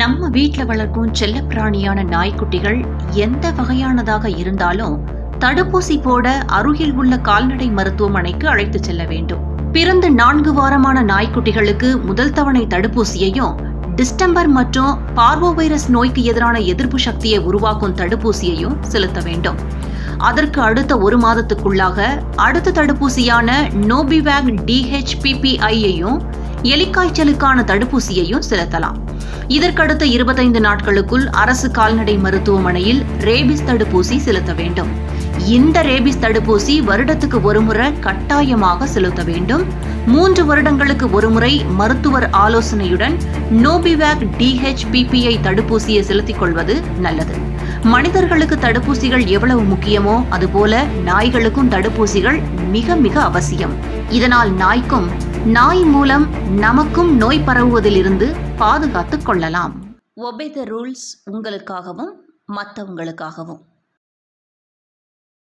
நம்ம வீட்டில் வளர்க்கும் செல்லப்பிராணியான நாய்க்குட்டிகள் எந்த வகையானதாக இருந்தாலும் தடுப்பூசி போட அருகில் உள்ள கால்நடை மருத்துவமனைக்கு அழைத்து செல்ல வேண்டும். பிறந்த நான்கு வாரமான நாய்க்குட்டிகளுக்கு முதல் தவணை தடுப்பூசியையும் டிஸ்டம்பர் மற்றும் பார்வோ வைரஸ் நோய்க்கு எதிரான எதிர்ப்பு சக்தியை உருவாக்கும் தடுப்பூசியையும் செலுத்த வேண்டும். அதற்கு அடுத்த ஒரு மாதத்துக்குள்ளாக அடுத்த தடுப்பூசியான நோபிவேக் டிஹெச்பிபிஐயையும் எலிக்காய்ச்சலுக்கான தடுப்பூசியையும் செலுத்தலாம். இதற்கடுத்த இருபத்தைந்து நாட்களுக்குள் அரசு கால்நடை மருத்துவமனையில் ரேபிஸ் தடுப்பூசி செலுத்த வேண்டும். இந்த ரேபிஸ் தடுப்பூசி வருடத்துக்கு ஒருமுறை கட்டாயமாக செலுத்த வேண்டும். மூன்று வருடங்களுக்கு ஒருமுறை மருத்துவர் ஆலோசனையுடன் நோபிவேக் டிஹெச்பிபிஐ தடுப்பூசியை செலுத்திக் கொள்வது நல்லது. மனிதர்களுக்கு தடுப்பூசிகள் எவ்வளவு முக்கியமோ அதுபோல நாய்களுக்கும் தடுப்பூசிகள் மிக மிக அவசியம். இதனால் நாய்க்கும் நாய் மூலம் நமக்கும் நோய் பரவுவதிலிருந்து பாதுகாத்துக் கொள்ளலாம். ஒபே த ரூல்ஸ் உங்களுக்காகவும் மற்றவங்களுக்காகவும்